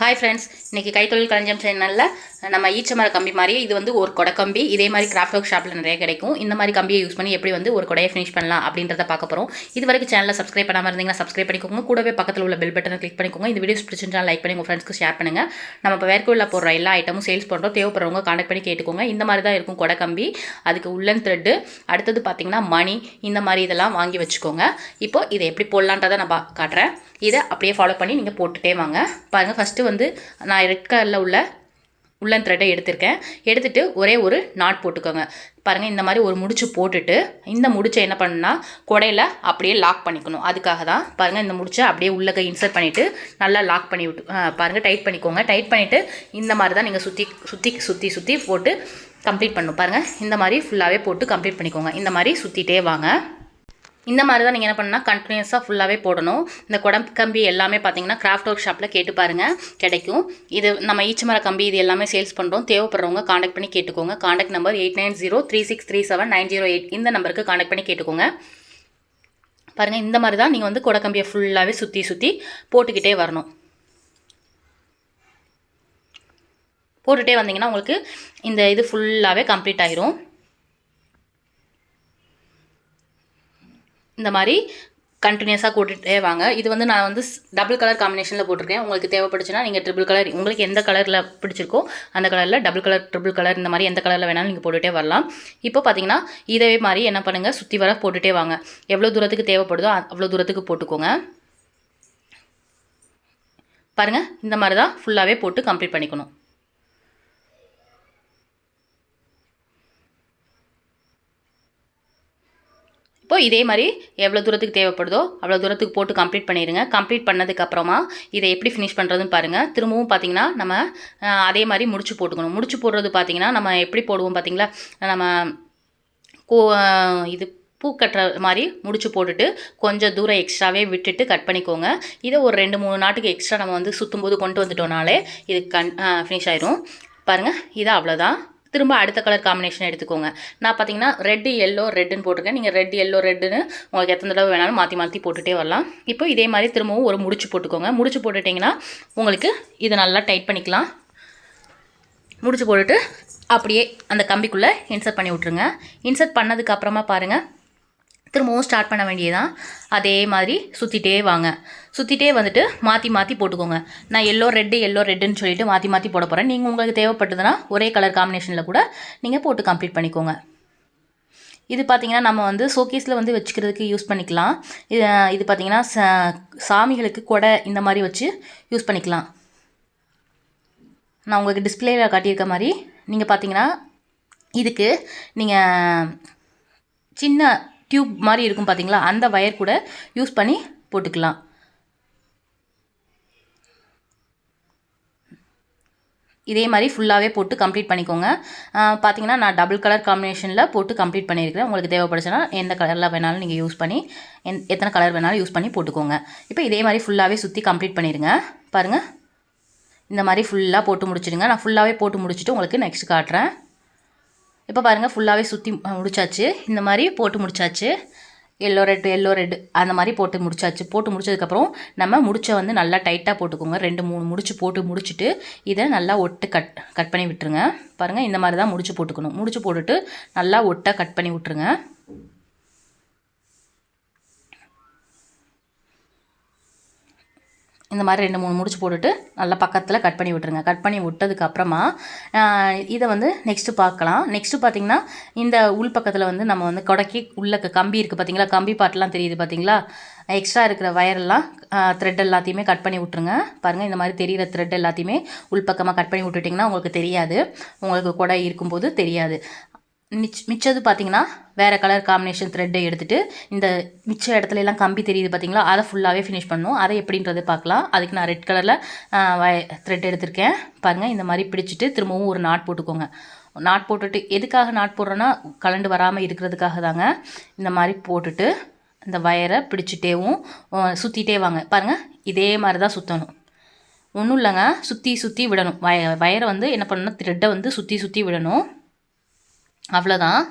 Hi friends இன்றைக்கி கைத்தொழில் களஞ்சியம் சேனலில் நம்ம ஈச்சமர கம்பி மாதிரி இது வந்து ஒரு கொடை கம்பி. இதே மாதிரி கிராஃப்ட் ஒர்க் ஷாப்பில் நிறைய கிடைக்கும். இந்த மாதிரி கம்பியை யூஸ் பண்ணி எப்படி வந்து ஒரு கொடையை ஃபினிஷ் பண்ணலாம் அப்படின்றத பார்க்க போகிறோம் இது வரைக்கும் சேனலில் சப்ஸ்கிரைப் பண்ணாமல் இருந்தீங்கன்னா சப்ஸ்கிரைப் பண்ணிக்கோங்க. கூடவே பக்கத்தில் உள்ள பெல் பட்டனை கிளிக் பண்ணிக்கோங்க. இந்த வீடியோஸ் பிடிச்சிருந்தா லைக் பண்ணி உங்கள் ஃப்ரெண்ட்ஸ்க்கு ஷேர் பண்ணுங்கள் நம்ம இப்போ வேர்க்குள்ள போடுற எல்லா ஐட்டமும் சேல்ஸ் பண்ணுறோம் தேவைப்படுறவங்க கான்டாக்ட் பண்ணி கேட்டுக்கோங்க. இந்த மாதிரி தான் இருக்கும் கொடை கம்பி. அதுக்கு உள்ளன் த்ரெட்டு அடுத்தது பார்த்தீங்கன்னா மணி இந்த மாதிரி இதெல்லாம் வாங்கி வச்சுக்கோங்க. இப்போ இதை எப்படி போடலான்றதை நான் பா- காட்டுறேன். இதை அப்படியே ஃபாலோ பண்ணி நீங்கள் போட்டுட்டே வாங்க. பாருங்கள் ஃபஸ்ட்டு வந்து நான் ரெட் கலரில் உள்ள உள்ளன் த்ரெட்டை எடுத்திருக்கேன். எடுத்துகிட்டு ஒரே ஒரு நாட் போட்டுக்கோங்க. பாருங்கள் இந்த மாதிரி ஒரு முடிச்சு போட்டுட்டு இந்த முடிச்சை என்ன பண்ணுன்னா கொடையில் அப்படியே லாக் பண்ணிக்கணும். அதுக்காக தான். பாருங்கள் இந்த முடிச்சை அப்படியே உள்ளக்க இன்சர்ட் பண்ணிவிட்டு நல்லா லாக் பண்ணி விட்டு பாருங்கள் டைட் பண்ணிக்கோங்க. டைட் பண்ணிவிட்டு இந்த மாதிரி தான் நீங்கள் சுற்றி சுற்றி சுற்றி சுற்றி போட்டு கம்ப்ளீட் பண்ணணும். பாருங்கள் இந்த மாதிரி ஃபுல்லாகவே போட்டு கம்ப்ளீட் பண்ணிக்கோங்க. இந்த மாதிரி சுற்றிட்டே வாங்க. இந்த மாதிரி தான் நீங்கள் என்ன பண்ணால் கண்டினியூஸாக ஃபுல்லாகவே போடணும். இந்த குடம் கம்பி எல்லாமே பார்த்தீங்கன்னா கிராஃப்ட் ஒர்க் ஷாப்பில் கேட்டு பாருங்கள் கிடைக்கும். இது நம்ம ஈச்சமர கம்பி இது எல்லாமே சேல்ஸ் பண்ணுறோம் தேவைப்படுறவங்க காண்டாக்ட் பண்ணி கேட்டுக்கோங்க. Contact number eight nine zero three six three seven nine zero eight இந்த நம்பருக்கு காண்டாக்ட் பண்ணி கேட்டுக்கோங்க. பாருங்கள் இந்த மாதிரி தான் நீங்கள் வந்து குடக்கம்பியை ஃபுல்லாகவே சுற்றி சுற்றி போட்டுக்கிட்டே வரணும். போட்டுகிட்டே வந்தீங்கன்னா உங்களுக்கு இந்த இது ஃபுல்லாகவே கம்ப்ளீட் ஆயிரும். இந்த மாதிரி கண்டினியூஸாக கூட்டிகிட்டே வாங்க. இது வந்து நான் வந்து டபுள் கலர் காம்பினேஷனில் போட்டிருக்கேன். உங்களுக்கு தேவைப்படுச்சுன்னா நீங்கள் ட்ரிபிள் கலர் உங்களுக்கு எந்த கலரில் பிடிச்சிருக்கோ அந்த கலரில் டபுள் கலர் ட்ரிபிள் கலர் இந்த மாதிரி எந்த கலரில் வேணாலும் நீங்கள் போட்டுகிட்டே வரலாம். இப்போ பார்த்தீங்கன்னா இதே மாதிரி என்ன பண்ணுங்கள் சுற்றி வர போட்டுகிட்டே வாங்க. எவ்வளோ தூரத்துக்கு தேவைப்படுதோ அவ்வளோ தூரத்துக்கு போட்டுக்கோங்க. பாருங்கள் இந்த மாதிரி தான் ஃபுல்லாகவே போட்டு கம்ப்ளீட் பண்ணிக்கணும். இப்போ இதே மாதிரி எவ்வளோ தூரத்துக்கு தேவைப்படுதோ அவ்வளோ தூரத்துக்கு போட்டு கம்ப்ளீட் பண்ணிடுங்க கம்ப்ளீட் பண்ணதுக்கப்புறமா இதை எப்படி ஃபினிஷ் பண்ணுறதுன்னு பாருங்கள் திரும்பவும் பார்த்தீங்கன்னா நம்ம அதே மாதிரி முடிச்சு போட்டுக்கணும். முடிச்சு போடுறது பார்த்தீங்கன்னா நம்ம எப்படி போடுவோம் பார்த்தீங்களா நம்ம கோ இது பூ கட்டுற மாதிரி முடிச்சு போட்டுட்டு கொஞ்சம் தூரம் எக்ஸ்ட்ராவே விட்டுட்டு கட் பண்ணிக்கோங்க. இதை ஒரு ரெண்டு மூணு நாட்டுக்கு எக்ஸ்ட்ரா நம்ம வந்து சுற்றும் போது கொண்டு வந்துட்டோம்னாலே இது கண் ஃபினிஷ் ஆயிரும். பாருங்கள் இது அவ்வளோதான் திரும்ப அடுத்த கலர் காம்பினேஷன் எடுத்துக்கோங்க. நான் பார்த்தீங்கன்னா ரெட்டு எல்லோ ரெட்டுன்னு போட்டிருக்கேன். நீங்கள் ரெட் எல்லோ ரெட்டுன்னு உங்களுக்கு எத்தனை தடவை வேணாலும் மாற்றி மாற்றி போட்டுகிட்டே வரலாம். இப்போ இதே மாதிரி திரும்பவும் ஒரு முடிச்சு போட்டுக்கோங்க. முடிச்சு போட்டுட்டிங்கன்னா உங்களுக்கு இதை நல்லா டைட் பண்ணிக்கலாம். முடிச்சு போட்டுட்டு அப்படியே அந்த கம்பிக்குள்ளே இன்சர்ட் பண்ணி விட்ருங்க இன்சர்ட் பண்ணதுக்கு அப்புறமா பாருங்கள் திரும்பவும் ஸ்டார்ட் பண்ண வேண்டியதான் அதே மாதிரி சுற்றிட்டே வாங்க. சுற்றிட்டே வந்துட்டு மாற்றி மாற்றி போட்டுக்கோங்க. நான் எல்லோ ரெட்டு எல்லோ ரெட்டுன்னு சொல்லிட்டு மாற்றி மாற்றி போட போகிறேன் நீங்கள் உங்களுக்கு தேவைப்பட்டதுன்னா ஒரே கலர் காம்பினேஷனில் கூட நீங்கள் போட்டு கம்ப்ளீட் பண்ணிக்கோங்க. இது பார்த்திங்கன்னா நம்ம வந்து ஷோகேஸில் வந்து வச்சுக்கிறதுக்கு யூஸ் பண்ணிக்கலாம். இது இது பார்த்தீங்கன்னா சாமிகளுக்கு கொடை இந்த மாதிரி வச்சு யூஸ் பண்ணிக்கலாம். நான் உங்களுக்கு டிஸ்பிளேயில் காட்டியிருக்க மாதிரி நீங்கள் பார்த்தீங்கன்னா இதுக்கு நீங்கள் சின்ன டியூப் மாதிரி இருக்கும் பார்த்தீங்களா அந்த வயர் கூட யூஸ் பண்ணி போட்டுக்கலாம். இதே மாதிரி ஃபுல்லாகவே போட்டு கம்ப்ளீட் பண்ணிக்கோங்க. பார்த்தீங்கன்னா நான் டபுள் கலர் காம்பினேஷனில் போட்டு கம்ப்ளீட் பண்ணியிருக்கிறேன். உங்களுக்கு தேவைப்படுச்சுன்னா எந்த கலரில் வேணாலும் நீங்கள் யூஸ் பண்ணி எந் எத்தனை கலர் வேணாலும் யூஸ் பண்ணி போட்டுக்கோங்க. இப்போ இதே மாதிரி ஃபுல்லாகவே சுற்றி கம்ப்ளீட் பண்ணிடுங்க பாருங்கள் இந்த மாதிரி ஃபுல்லாக போட்டு முடிச்சிடுங்க. நான் ஃபுல்லாகவே போட்டு முடிச்சுட்டு உங்களுக்கு நெக்ஸ்ட் காட்டுறேன். இப்போ பாருங்கள் ஃபுல்லாகவே சுற்றி முடிச்சாச்சு. இந்த மாதிரி போட்டு முடிச்சாச்சு. எல்லோ ரெட் எல்லோ ரெட் அந்த மாதிரி போட்டு முடிச்சாச்சு. போட்டு முடிச்சதுக்கப்புறம் நம்ம முடிச்ச வந்து நல்லா டைட்டாக போட்டுக்கோங்க. ரெண்டு மூணு முடிச்சு போட்டு முடிச்சுட்டு இதை நல்லா ஒட்டு கட் கட் பண்ணி விட்டுருங்க. பாருங்கள் இந்த மாதிரி தான் முடிச்சு போட்டுக்கணும். முடிச்சு போட்டுட்டு நல்லா ஒட்டாக கட் பண்ணி விட்டுருங்க. இந்த மாதிரி ரெண்டு மூணு முடிச்சு போட்டுட்டு நல்லா பக்கத்தில் கட் பண்ணி விட்டுருங்க. கட் பண்ணி விட்டதுக்கப்புறமா இதை வந்து நெக்ஸ்ட்டு பார்க்கலாம். நெக்ஸ்ட்டு பார்த்தீங்கன்னா இந்த உள் பக்கத்தில் வந்து நம்ம வந்து கொடைக்கி உள்ள கம்பி இருக்குது பார்த்தீங்களா கம்பி பாட்டெலாம் தெரியுது பார்த்திங்களா எக்ஸ்ட்ரா இருக்கிற வயரெல்லாம் த்ரெட் எல்லாத்தையுமே கட் பண்ணி விட்ருங்க பாருங்கள் இந்த மாதிரி தெரியிற த்ரெட் எல்லாத்தையுமே உள்பக்கமாக கட் பண்ணி விட்டுட்டிங்கன்னா உங்களுக்கு தெரியாது. உங்களுக்கு கொடை இருக்கும்போது தெரியாது. மிச் மிச்சது பார்த்தீங்கன்னா வேறு கலர் காம்பினேஷன் த்ரெட்டை எடுத்துகிட்டு இந்த மிச்ச இடத்துல எல்லாம் கம்பி தெரியுது பார்த்தீங்களா அதை ஃபுல்லாகவே ஃபினிஷ் பண்ணணும் அதை எப்படின்றது பார்க்கலாம். அதுக்கு நான் ரெட் கலரில் வய த்ரெட் எடுத்திருக்கேன். பாருங்கள் இந்த மாதிரி பிடிச்சிட்டு திரும்பவும் ஒரு நாட் போட்டுக்கோங்க. நாட் போட்டுட்டு எதுக்காக நாட் போடுறோன்னா கலண்டு வராமல் இருக்கிறதுக்காக தாங்க. இந்த மாதிரி போட்டுட்டு இந்த வயரை பிடிச்சிட்டேவும் சுற்றிட்டே வாங்க. பாருங்கள் இதே மாதிரி தான் சுற்றணும் ஒன்றும் இல்லைங்க சுற்றி சுற்றி விடணும். வய வயரை வந்து என்ன பண்ணணும் த்ரெட்டை வந்து சுற்றி சுற்றி விடணும். அவ்வளோதான்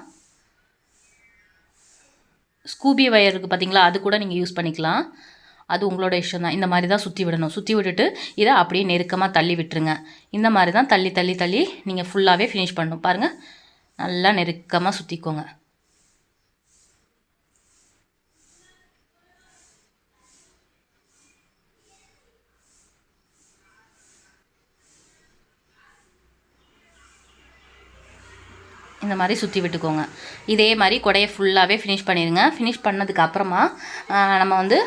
ஸ்கூபி வயர் இருக்குது பார்த்தீங்களா அது கூட நீங்கள் யூஸ் பண்ணிக்கலாம். அது உங்களோட இஷ்டம் தான் இந்த மாதிரி தான் சுற்றி விடணும். சுற்றி விட்டுட்டு இதை அப்படியே நெருக்கமாக தள்ளி விட்டுருங்க. இந்த மாதிரி தான் தள்ளி தள்ளி தள்ளி நீங்கள் ஃபுல்லாகவே ஃபினிஷ் பண்ணணும். பாருங்கள் நல்லா நெருக்கமாக சுற்றிக்கோங்க இந்த மாதிரி சுற்றி விட்டுக்கோங்க. இதே மாதிரி கொடையை ஃபுல்லாகவே ஃபினிஷ் பண்ணிடுங்க. ஃபினிஷ் பண்ணதுக்கு அப்புறமா நம்ம வந்து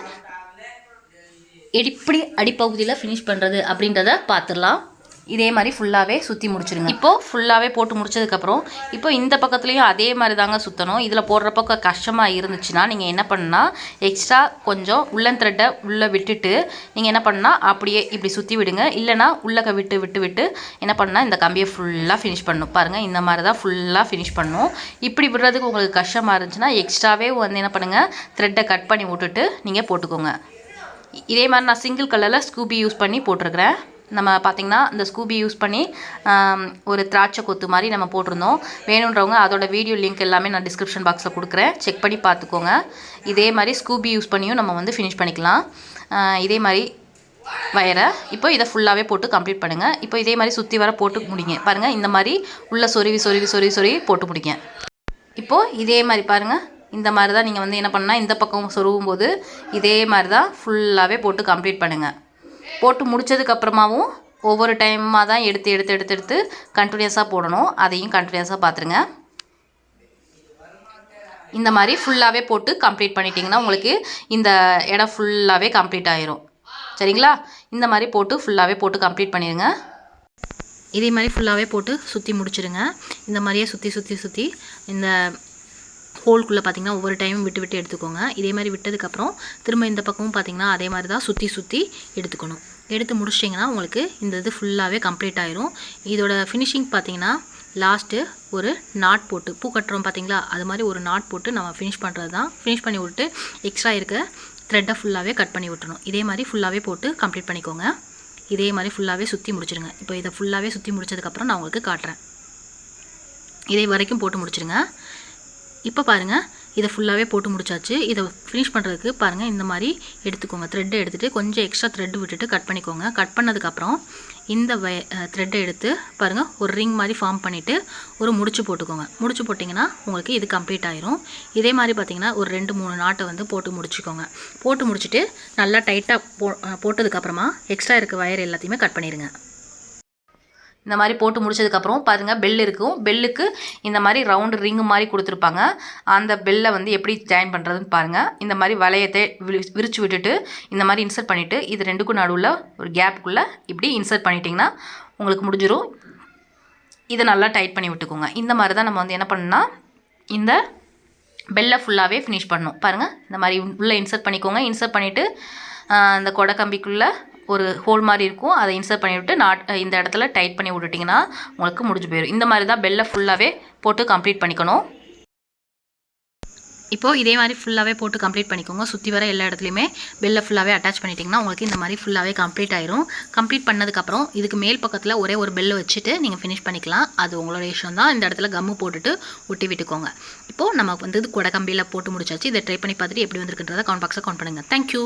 எப்படி அடிப்பகுதியில் ஃபினிஷ் பண்ணுறது அப்படின்றத பார்த்துடலாம் இதே மாதிரி ஃபுல்லாகவே சுற்றி முடிச்சிருங்க. இப்போது ஃபுல்லாகவே போட்டு முடிச்சதுக்கப்புறம் இப்போ இந்த பக்கத்துலேயும் அதே மாதிரி தாங்க சுற்றணும் இதில் போடுற பக்கம் கஷ்டமாக இருந்துச்சுன்னா நீங்கள் என்ன பண்ணால் எக்ஸ்ட்ரா கொஞ்சம் உள்ளன் த்ரெட்டை உள்ளே விட்டுட்டு நீங்கள் என்ன பண்ணால் அப்படியே இப்படி சுற்றி விடுங்க. இல்லைனா உள்ளக்க விட்டு விட்டு விட்டு என்ன பண்ணால் இந்த கம்பியை ஃபுல்லாக ஃபினிஷ் பண்ணணும் பாருங்கள் இந்த மாதிரி தான் ஃபுல்லாக ஃபினிஷ் பண்ணணும் இப்படி விடுறதுக்கு உங்களுக்கு கஷ்டமாக இருந்துச்சுன்னா எக்ஸ்ட்ராவே வந்து என்ன பண்ணுங்கள் த்ரெட்டை கட் பண்ணி விட்டுட்டு நீங்கள் போட்டுக்கோங்க. இதே மாதிரி நான் சிங்கிள் கலரில் ஸ்கூபி யூஸ் பண்ணி போட்டிருக்கிறேன். நம்ம பார்த்திங்கன்னா இந்த ஸ்கூபி யூஸ் பண்ணி ஒரு திராட்சை கொத்து மாதிரி நம்ம போட்டிருந்தோம். வேணுன்றவங்க அதோட வீடியோ லிங்க் எல்லாமே நான் டிஸ்கிரிப்ஷன் பாக்ஸில் கொடுக்குறேன். செக் பண்ணி பார்த்துக்கோங்க இதே மாதிரி ஸ்கூபி யூஸ் பண்ணியும் நம்ம வந்து ஃபினிஷ் பண்ணிக்கலாம். இதே மாதிரி வயரை இப்போ இதை ஃபுல்லாகவே போட்டு கம்ப்ளீட் பண்ணுங்கள் இப்போ இதே மாதிரி சுற்றி வர போட்டு முடிங்க. பாருங்கள் இந்த மாதிரி உள்ள சொருவி சொருவி சொருவி சொருவி போட்டு முடிங்க. இப்போது இதே மாதிரி பாருங்கள் இந்த மாதிரி தான் நீங்கள் வந்து என்ன பண்ணால் இந்த பக்கம் சொருவும் போது இதே மாதிரி தான் ஃபுல்லாகவே போட்டு கம்ப்ளீட் பண்ணுங்கள் போட்டு முடிச்சதுக்கப்புறமாவும் ஒவ்வொரு டைமாக தான் எடுத்து எடுத்து எடுத்து எடுத்து கண்டினியூஸாக போடணும். அதையும் கண்டினியூஸாக பார்த்துருங்க. இந்த மாதிரி ஃபுல்லாகவே போட்டு கம்ப்ளீட் பண்ணிட்டீங்கன்னா உங்களுக்கு இந்த இடம் ஃபுல்லாகவே கம்ப்ளீட் ஆயிரும். சரிங்களா? இந்த மாதிரி போட்டு ஃபுல்லாகவே போட்டு கம்ப்ளீட் பண்ணிடுங்க இதே மாதிரி ஃபுல்லாகவே போட்டு சுற்றி முடிச்சிடுங்க இந்த மாதிரியே சுற்றி சுற்றி சுற்றி இந்த ஹோல்குள்ளே பார்த்தீங்கன்னா ஒவ்வொரு டைமும் விட்டு விட்டு எடுத்துக்கோங்க. இதே மாதிரி விட்டதுக்கப்புறம் திரும்ப இந்த பக்கமும் பார்த்தீங்கன்னா அதே மாதிரி தான் சுற்றி சுற்றி எடுத்துக்கணும். எடுத்து முடிச்சிட்டிங்கன்னா உங்களுக்கு இந்த இது ஃபுல்லாகவே கம்ப்ளீட் ஆயிரும். இதோட ஃபினிஷிங் பார்த்தீங்கன்னா லாஸ்ட்டு ஒரு நாட் போட்டு பூ கட்டுறோம் பார்த்திங்களா அது மாதிரி ஒரு நாட் போட்டு நம்ம ஃபினிஷ் பண்ணுறது தான். ஃபினிஷ் பண்ணி விட்டு எக்ஸ்ட்ரா இருக்க த்ரெட்டை ஃபுல்லாகவே கட் பண்ணி விட்டுணும் இதே மாதிரி ஃபுல்லாகவே போட்டு கம்ப்ளீட் பண்ணிக்கோங்க. இதே மாதிரி ஃபுல்லாகவே சுற்றி முடிச்சிடுங்க இப்போ இதை ஃபுல்லாகவே சுற்றி முடிச்சதுக்கப்புறம் நான் உங்களுக்கு காட்டுறேன். இதே வரைக்கும் போட்டு முடிச்சிடுங்க இப்போ பாருங்கள் இதை ஃபுல்லாகவே போட்டு முடிச்சாச்சு. இதை ஃபினிஷ் பண்ணுறதுக்கு பாருங்கள் இந்த மாதிரி எடுத்துக்கோங்க. த்ரெட்டை எடுத்துகிட்டு கொஞ்சம் எக்ஸ்ட்ரா த்ரெட் விட்டுட்டு கட் பண்ணிக்கோங்க. கட் பண்ணதுக்கப்புறம் இந்த வய த்ரெட்டை எடுத்து பாருங்கள் ஒரு ரிங் மாதிரி ஃபார்ம் பண்ணிவிட்டு ஒரு முடிச்சு போட்டுக்கோங்க. முடிச்சு போட்டிங்கன்னா உங்களுக்கு இது கம்ப்ளீட் ஆயிரும். இதே மாதிரி பார்த்தீங்கன்னா ஒரு ரெண்டு மூணு நாட்டை வந்து போட்டு முடிச்சுக்கோங்க. போட்டு முடிச்சுட்டு நல்லா டைட்டாக போ போட்டதுக்கப்புறமா எக்ஸ்ட்ரா இருக்க வயர் எல்லாத்தையுமே கட் பண்ணிடுங்க இந்த மாதிரி போட்டு முடிச்சதுக்கப்புறம் பாருங்கள் பெல் இருக்கும். பெல்லுக்கு இந்த மாதிரி ரவுண்டு ரிங்கு மாதிரி கொடுத்துருப்பாங்க. அந்த பெல்லை வந்து எப்படி ஜாயின் பண்ணுறதுன்னு பாருங்கள் இந்த மாதிரி வளையத்தை விரி விரிச்சு விட்டுட்டு இந்த மாதிரி இன்சர்ட் பண்ணிவிட்டு இது ரெண்டுக்கும் நடுவில் ஒரு கேப்புக்குள்ளே இப்படி இன்சர்ட் பண்ணிட்டிங்கன்னா உங்களுக்கு முடிஞ்சிடும் இதை நல்லா டைட் பண்ணி விட்டுக்கோங்க. இந்த மாதிரி தான் நம்ம வந்து என்ன பண்ணணும்னா இந்த பெல்லை ஃபுல்லாகவே ஃபினிஷ் பண்ணணும். பாருங்கள் இந்த மாதிரி உள்ளே இன்சர்ட் பண்ணிக்கோங்க. இன்சர்ட் பண்ணிவிட்டு அந்த கொடை கம்பிக்குள்ளே ஒரு ஹோல் மாதிரி இருக்கும். அதை இன்சர்ட் பண்ணிவிட்டு நாட் இந்த இடத்துல டைட் பண்ணி விட்டுட்டிங்கன்னா உங்களுக்கு முடிஞ்சு போயிடும் இந்த மாதிரி தான் பெல்லை ஃபுல்லாகவே போட்டு கம்ப்ளீட் பண்ணிக்கணும். இப்போது இதே மாதிரி ஃபுல்லாகவே போட்டு கம்ப்ளீட் பண்ணிக்கோங்க. சுற்றி வர எல்லா இடத்துலையுமே பெல்லை ஃபுல்லாகவே அட்டாச் பண்ணிட்டிங்கன்னா உங்களுக்கு இந்த மாதிரி ஃபுல்லாகவே கம்ப்ளீட் ஆயிரும். கம்ப்ளீட் பண்ணதுக்கப்புறம் இதுக்கு மேல் பக்கத்தில் ஒரே ஒரு பெல்லை வச்சுட்டு நீங்கள் ஃபினிஷ் பண்ணிக்கலாம். அது உங்களோட இஷ்டம் தான். இந்த இடத்துல கம்மு போட்டுட்டு ஒட்டி விட்டுக்கோங்க. இப்போது நம்ம வந்து இது கொடை கம்பியில் போட்டு முடிச்சாச்சு. இதை ட்ரை பண்ணி பார்த்துட்டு எப்படி வந்திருக்குன்றதை கவுண்ட் பாக்ஸில் கவுண்ட் பண்ணுங்கள் தேங்க்யூ